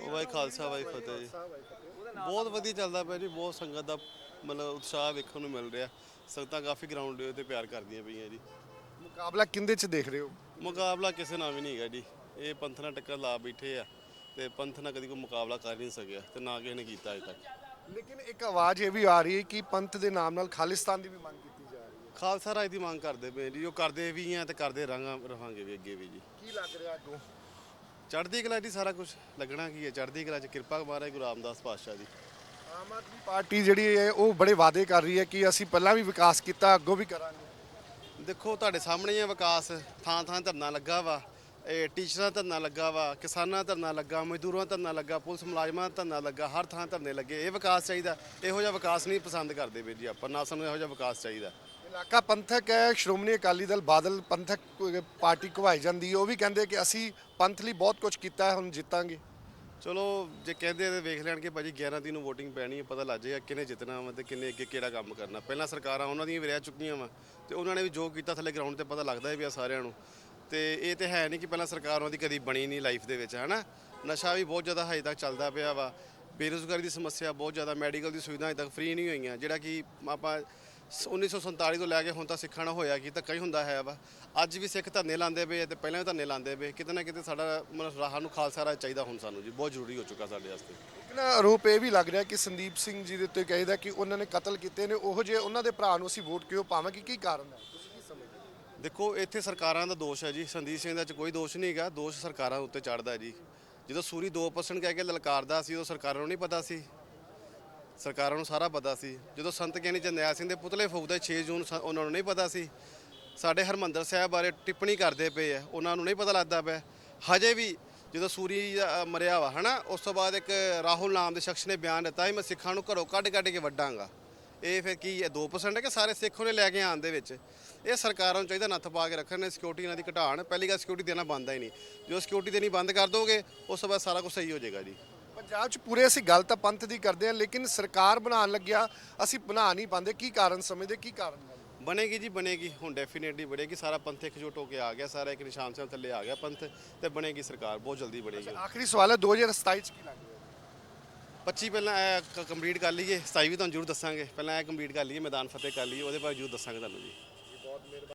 ਉਹ ਵਾਹਿ ਖਾਲਸਾ ਵਾਹਿ ਫਤਿਹ ਜੀ। ਬਹੁਤ ਵਧੀਆ ਚੱਲਦਾ ਪਿਆ ਜੀ ਬਹੁਤ ਸੰਗਤ ਦਾ ਮਤਲਬ ਉਤਸ਼ਾਹ ਵੇਖਣ ਨੂੰ ਮਿਲ ਰਿਹਾ। ਸੰਗਤਾਂ ਕਾਫੀ ਗਰਾਊਂਡ ਦੇ ਉੱਤੇ ਪਿਆਰ ਕਰਦੀਆਂ ਪਈਆਂ ਜੀ। ਮੁਕਾਬਲਾ ਕਿੰਦੇ 'ਚ ਦੇਖ ਰਹੇ ਹੋ? ਮੁਕਾਬਲਾ ਕਿਸੇ ਨਾਲ ਵੀ ਨਹੀਂ ਹੈਗਾ ਜੀ। ਇਹ ਪੰਥ ਨਾਲ ਟੱਕਰ ਲਾ ਬੈਠੇ ਆ ਤੇ ਪੰਥ ਨਾਲ ਕਦੀ ਕੋਈ ਮੁਕਾਬਲਾ ਕਰ ਨਹੀਂ ਸਕਿਆ ਤੇ ਨਾ ਕਿਸੇ ਨੇ ਕੀਤਾ ਅਜੇ ਤੱਕ। ਲੇਕਿਨ ਇੱਕ ਆਵਾਜ਼ ਇਹ ਵੀ ਆ ਰਹੀ ਹੈ ਕਿ ਪੰਥ ਦੇ ਨਾਮ ਨਾਲ ਖਾਲਿਸਤਾਨ ਦੀ ਵੀ ਮੰਗ ਕੀਤੀ ਜਾ ਰਹੀ ਹੈ। ਖਾਲਸਾ ਰਾਜ ਦੀ ਮੰਗ ਕਰਦੇ ਪਏ ਜੀ। ਉਹ ਕਰਦੇ ਵੀ ਆ ਤੇ ਕਰਦੇ ਰਹਾਂਗਾ ਰਹਾਂਗੇ ਵੀ ਅੱਗੇ ਵੀ ਜੀ। ਕੀ ਲੱਗ ਰਿਹਾ ਅੱਗੋਂ? ਚੜ੍ਹਦੀ ਕਲਾ ਜੀ ਸਾਰਾ ਕੁਝ ਲੱਗਣਾ ਕੀ ਹੈ? ਚੜ੍ਹਦੀ ਕਲਾ ਚ ਕਿਰਪਾ ਮਹਾਰਾਜ ਗੁਰੂ ਰਾਮਦਾਸ ਪਾਤਸ਼ਾਹ ਜੀ ਆਮ ਆਦਮੀ ਪਾਰਟੀ ਜਿਹੜੀ ਹੈ ਉਹ ਬੜੇ ਵਾਅਦੇ ਕਰ ਰਹੀ ਹੈ ਕਿ ਅਸੀਂ ਪਹਿਲਾਂ ਵੀ ਵਿਕਾਸ ਕੀਤਾ ਅੱਗੋਂ ਵੀ ਕਰਾਂਗੇ। ਦੇਖੋ ਤੁਹਾਡੇ ਸਾਹਮਣੇ ਹੀ ਆ ਵਿਕਾਸ। ਥਾਂ ਥਾਂ ਧਰਨਾ ਲੱਗਾ ਵਾ। ਇਹ ਟੀਚਰਾਂ ਧਰਨਾ ਲੱਗਾ ਵਾ ਕਿਸਾਨਾਂ ਧਰਨਾ ਲੱਗਾ ਮਜ਼ਦੂਰਾਂ ਧਰਨਾ ਲੱਗਾ ਪੁਲਿਸ ਮੁਲਾਜ਼ਮਾਂ ਧਰਨਾ ਲੱਗਾ ਹਰ ਥਾਂ ਧਰਨੇ ਲੱਗੇ। ਇਹ ਵਿਕਾਸ ਚਾਹੀਦਾ। ਇਹੋ ਜਿਹਾ ਵਿਕਾਸ ਨਹੀਂ ਪਸੰਦ ਕਰਦੇ ਵੀਰ ਜੀ ਆਪਾਂ। ਨਾ ਸਾਨੂੰ ਇਹੋ ਜਿਹਾ ਵਿਕਾਸ ਚਾਹੀਦਾ। ਇਲਾਕਾ ਪੰਥਕ ਹੈ, ਸ਼੍ਰੋਮਣੀ ਅਕਾਲੀ ਦਲ ਬਾਦਲ ਪੰਥਕ ਪਾਰਟੀ ਘਵਾਈ ਜਾਂਦੀ ਹੈ, ਉਹ ਵੀ ਕਹਿੰਦੇ ਕਿ ਅਸੀਂ ਪੰਥ ਲਈ ਬਹੁਤ ਕੁਝ ਕੀਤਾ ਹੈ, ਹੁਣ ਜਿੱਤਾਂਗੇ। ਚਲੋ, ਜੇ ਕਹਿੰਦੇ ਆ ਤੇ ਵੇਖ ਲੈਣ ਕਿ ਭਾਜੀ 11 ਤਰੀਕ ਨੂੰ ਵੋਟਿੰਗ ਪੈਣੀ ਹੈ, ਪਤਾ ਲੱਗ ਜਾਏਗਾ ਕਿਹਨੇ ਜਿੱਤਣਾ ਵਾ ਤੇ ਕਿੰਨੇ ਅੱਗੇ ਕਿਹੜਾ ਕੰਮ ਕਰਨਾ। ਪਹਿਲਾਂ ਸਰਕਾਰਾਂ ਉਹਨਾਂ ਦੀਆਂ ਵੀ ਰਹਿ ਚੁੱਕੀਆਂ ਵਾ ਤੇ ਉਹਨਾਂ ਨੇ ਵੀ ਜੋ ਕੀਤਾ, ਥੱਲੇ ਗਰਾਊਂਡ ਤੇ ਪਤਾ ਲੱਗਦਾ ਹੈ ਵੀ ਆ ਸਾਰਿਆਂ ਨੂੰ। ਤੇ ਇਹ ਤੇ ਹੈ ਨਹੀਂ ਕਿ ਪਹਿਲਾਂ ਸਰਕਾਰ ਉਹਨਾਂ ਦੀ ਕਦੀ ਬਣੀ ਨਹੀਂ ਲਾਈਫ ਦੇ ਵਿੱਚ, ਹਨਾ? ਨਸ਼ਾ ਵੀ ਬਹੁਤ ਜ਼ਿਆਦਾ ਹਜੇ ਤੱਕ ਚੱਲਦਾ ਪਿਆ ਵਾ। ਬੇਰੁਜ਼ਗਾਰੀ ਦੀ ਸਮੱਸਿਆ ਬਹੁਤ ਜ਼ਿਆਦਾ ਮੈਡੀਕਲ ਦੀ ਸੁਵਿਧਾ ਹਜੇ ਤੱਕ ਫ੍ਰੀ ਨਹੀਂ ਹੋਈਆਂ। ਜਿਹੜਾ ਕਿ ਆਪਾਂ 1947 ਤੋਂ ਲੈ ਕੇ ਹੁਣ ਤੱਕ ਸਿੱਖਣਾ ਹੋਇਆ ਕਿ ਧੱਕਾ ਹੀ ਹੁੰਦਾ ਹੈ ਵਾ। ਅੱਜ ਵੀ ਸਿੱਖ ਧਰਨੇ ਲਾਉਂਦੇ ਪਏ ਤੇ ਪਹਿਲਾਂ ਵੀ ਧਰਨੇ ਲਾਉਂਦੇ ਪਏ। ਕਿਤੇ ਨਾ ਕਿਤੇ ਸਾਡਾ ਮਤਲਬ ਰਾਹਾਂ ਨੂੰ ਖਾਲਸਾ ਰਾਜ ਚਾਹੀਦਾ ਹੁਣ ਸਾਨੂੰ ਜੀ। ਬਹੁਤ ਜ਼ਰੂਰੀ ਹੋ ਚੁੱਕਾ ਸਾਡੇ ਵਾਸਤੇ। ਇੱਕ ਨਾ ਆਰੋਪ ਇਹ ਵੀ ਲੱਗ ਰਿਹਾ ਕਿ ਸੰਦੀਪ ਸਿੰਘ ਜੀ ਦੇ ਉੱਤੇ ਕਹਿੰਦਾ ਕਿ ਉਹਨਾਂ ਨੇ ਕਤਲ ਕੀਤੇ ਨੇ। ਉਹੋ ਜਿਹੇ ਉਹਨਾਂ ਦੇ ਭਰਾ ਨੂੰ ਅਸੀਂ ਵੋਟ ਕਿਉਂ ਪਾਵਾਂਗੇ ਕੀ ਕਾਰਨ ਹੈ? ਸਮਝਦੇ ਦੇਖੋ ਇੱਥੇ ਸਰਕਾਰਾਂ ਦਾ ਦੋਸ਼ ਹੈ ਜੀ। ਸੰਦੀਪ ਸਿੰਘ ਦਾ ਚ ਕੋਈ ਦੋਸ਼ ਨਹੀਂ ਹੈਗਾ। ਦੋਸ਼ ਸਰਕਾਰਾਂ ਉੱਤੇ ਚੜਦਾ ਜੀ। ਜਦੋਂ ਸੂਰੀ 2% ਕਹਿ ਕੇ ਲਲਕਾਰਦਾ ਸੀ ਉਹ ਸਰਕਾਰਾਂ ਨੂੰ ਨਹੀਂ ਪਤਾ ਸੀ। ਸਰਕਾਰਾਂ ਨੂੰ ਸਾਰਾ ਪਤਾ ਸੀ। ਜਦੋਂ ਸੰਤ ਗਿਆਨੀ ਜਰਨੈਲ ਸਿੰਘ ਦੇ ਪੁਤਲੇ ਫੂਕਦੇ 6 ਜੂਨ ਸ- ਉਹਨਾਂ ਨੂੰ ਨਹੀਂ ਪਤਾ ਸੀ। ਸਾਡੇ ਹਰਮੰਦਰ ਸਾਹਿਬ ਬਾਰੇ ਟਿੱਪਣੀ ਕਰਦੇ ਪਏ ਆ ਉਹਨਾਂ ਨੂੰ ਨਹੀਂ ਪਤਾ ਲੱਗਦਾ ਪਿਆ। ਹਜੇ ਵੀ ਜਦੋਂ ਸੂਰੀ ਅ, ਮਰਿਆ ਵਾ ਹਨਾ ਉਸ ਤੋਂ ਬਾਅਦ ਇੱਕ ਰਾਹੁਲ ਨਾਮ ਦੇ ਸ਼ਖਸ ਨੇ ਬਿਆਨ ਦਿੱਤਾ ਸੀ ਮੈਂ ਸਿੱਖਾਂ ਨੂੰ ਘਰੋਂ ਕੱਢ ਕੱਢ ਕੇ ਵੱਢਾਂਗਾ। ਇਹ ਫਿਰ ਕੀ ਹੈ 2% ਹੈ ਕਿ ਸਾਰੇ ਸਿੱਖ ਉਹਨੇ ਲੈ ਕੇ ਆਉਣ ਦੇ ਵਿੱਚ? ਇਹ ਸਰਕਾਰਾਂ ਨੂੰ ਚਾਹੀਦਾ ਨੱਥ ਪਾ ਕੇ ਰੱਖਣ ਨੇ ਸਿਕਿਉਰਿਟੀ ਇਹਨਾਂ ਦੀ ਘਟਾਉਣ। ਪਹਿਲੀ ਗੱਲ ਸਿਕਿਉਰਿਟੀ ਦੇਣਾ ਬੰਦ ਹੀ ਨਹੀਂ। ਜੋ ਸਿਕਿਉਰਿਟੀ ਦੇਣੀ ਬੰਦ ਕਰ ਦੋਗੇ ਉਸ ਤੋਂ ਬਾਅਦ ਸਾਰਾ ਕੁਝ ਸਹੀ ਹੋ ਜਾਏਗਾ ਜੀ। ਪੰਜਾਬ 'ਚ ਪੂਰੇ ਅਸੀਂ ਗੱਲ ਤਾਂ ਪੰਥ ਦੀ ਕਰਦੇ ਹਾਂ ਲੇਕਿਨ ਸਰਕਾਰ ਬਣਾਉਣ ਲੱਗਿਆ ਅਸੀਂ ਬਣਾ ਨਹੀਂ ਪਾਉਂਦੇ। ਕੀ ਕਾਰਨ ਸਮਝਦੇ ਕੀ ਕਾਰਨ ਬਣੇਗੀ ਜੀ ਬਣੇਗੀ। ਹੁਣ ਡੈਫੀਨੇਟਲੀ ਬਣੇਗੀ। ਸਾਰਾ ਪੰਥ ਇਕਜੁੱਟ ਹੋ ਕੇ ਆ ਗਿਆ ਸਾਰਾ ਇੱਕ ਨਿਸ਼ਾਨ ਸਾਹਿਬ ਥੱਲੇ ਆ ਗਿਆ ਪੰਥ ਤੇ ਬਣੇਗੀ ਸਰਕਾਰ ਬਹੁਤ ਜਲਦੀ ਬਣੇਗੀ ਆਖਰੀ ਸਵਾਲ ਹੈ 2027 'ਚ ਕੀ ਲੱਗ ਰਿਹਾ 25 ਪਹਿਲਾਂ ਇਹ ਕੰਪਲੀਟ ਕਰ ਲਈਏ 27 ਵੀ ਤੁਹਾਨੂੰ ਜ਼ਰੂਰ ਦੱਸਾਂਗੇ। ਪਹਿਲਾਂ ਇਹ ਕੰਪਲੀਟ ਕਰ ਲਈਏ ਮੈਦਾਨ ਫਤਿਹ ਕਰ ਲਈਏ ਉਹਦੇ ਬਾਅਦ ਜ਼ਰੂਰ ਦੱਸਾਂਗੇ ਤੁਹਾਨੂੰ ਜੀ।